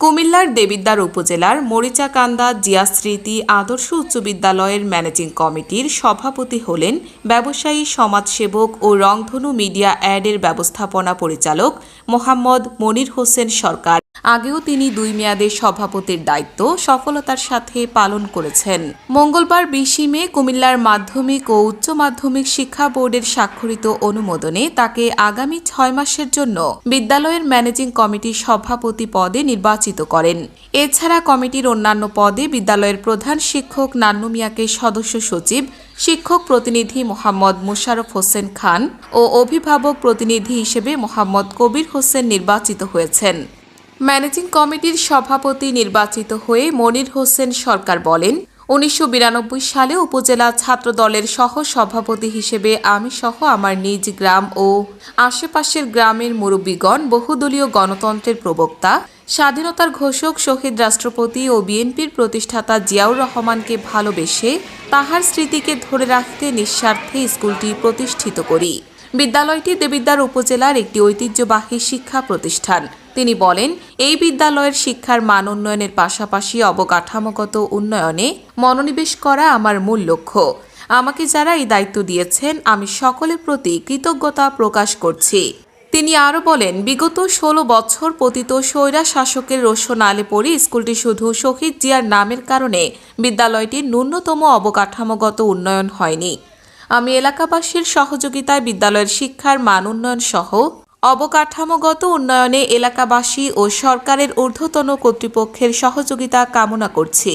কুমিল্লার দেবিদ্বার উপজেলার মরিচাকান্দা জিয়াস্মৃতি আদর্শ উচ্চ বিদ্যালয়ের ম্যানেজিং কমিটির সভাপতি হলেন ব্যবসায়ী, সমাজসেবক ও রংধনু মিডিয়া অ্যাডের ব্যবস্থাপনা পরিচালক মোহাম্মদ মনির হোসেন সরকার। আগেও তিনি দুই মেয়াদে সভাপতির দায়িত্ব সফলতার সাথে পালন করেছেন। মঙ্গলবার বিশে মে কুমিল্লার মাধ্যমিক ও উচ্চ মাধ্যমিক শিক্ষা বোর্ডের স্বাক্ষরিত অনুমোদনে তাকে আগামী ছয় মাসের জন্য বিদ্যালয়ের ম্যানেজিং কমিটির সভাপতি পদে নির্বাচিত করেন। এছাড়া কমিটির অন্যান্য পদে বিদ্যালয়ের প্রধান শিক্ষক নান্নু মিয়াকে সদস্য সচিব, শিক্ষক প্রতিনিধি মোহাম্মদ মুশারফ হোসেন খান ও অভিভাবক প্রতিনিধি হিসেবে মোহাম্মদ কবির হোসেন নির্বাচিত হয়েছেন। ম্যানেজিং কমিটির সভাপতি নির্বাচিত হয়ে মনির হোসেন সরকার বলেন উনিশশো বিরানব্বই সালে উপজেলা ছাত্রদলের সহ সভাপতি হিসেবে আমি সহ আমার নিজ গ্রাম ও আশেপাশের গ্রামের মুরব্বীগণ, বহুদলীয় গণতন্ত্রের প্রবক্তা, স্বাধীনতার ঘোষক, শহীদ রাষ্ট্রপতি ও বিএনপির প্রতিষ্ঠাতা জিয়াউর রহমানকে ভালোবেসে তাহার স্মৃতিকে ধরে রাখতে নিঃস্বার্থে স্কুলটি প্রতিষ্ঠিত করি। বিদ্যালয়টি দেবিদ্বার উপজেলার একটি ঐতিহ্যবাহী শিক্ষা প্রতিষ্ঠান। তিনি বলেন, এই বিদ্যালয়ের শিক্ষার মান উন্নয়নের পাশাপাশি অবকাঠামোগত উন্নয়নে মনোনিবেশ করা আমার মূল লক্ষ্য। আমাকে যারা এই দায়িত্ব দিয়েছেন, আমি সকলের প্রতি কৃতজ্ঞতা প্রকাশ করছি। তিনি আরও বলেন, বিগত ষোলো বছর পতিত স্বৈরা শাসকের রোশন আলে পড়ে স্কুলটি শুধু শহীদ জিয়ার নামের কারণে বিদ্যালয়টির ন্যূনতম অবকাঠামোগত উন্নয়ন হয়নি। আমি এলাকাবাসীর সহযোগিতায় বিদ্যালয়ের শিক্ষার মান উন্নয়ন সহ অবকাঠামোগত উন্নয়নে এলাকাবাসী ও সরকারের ঊর্ধ্বতন কর্তৃপক্ষের সহযোগিতা কামনা করছি।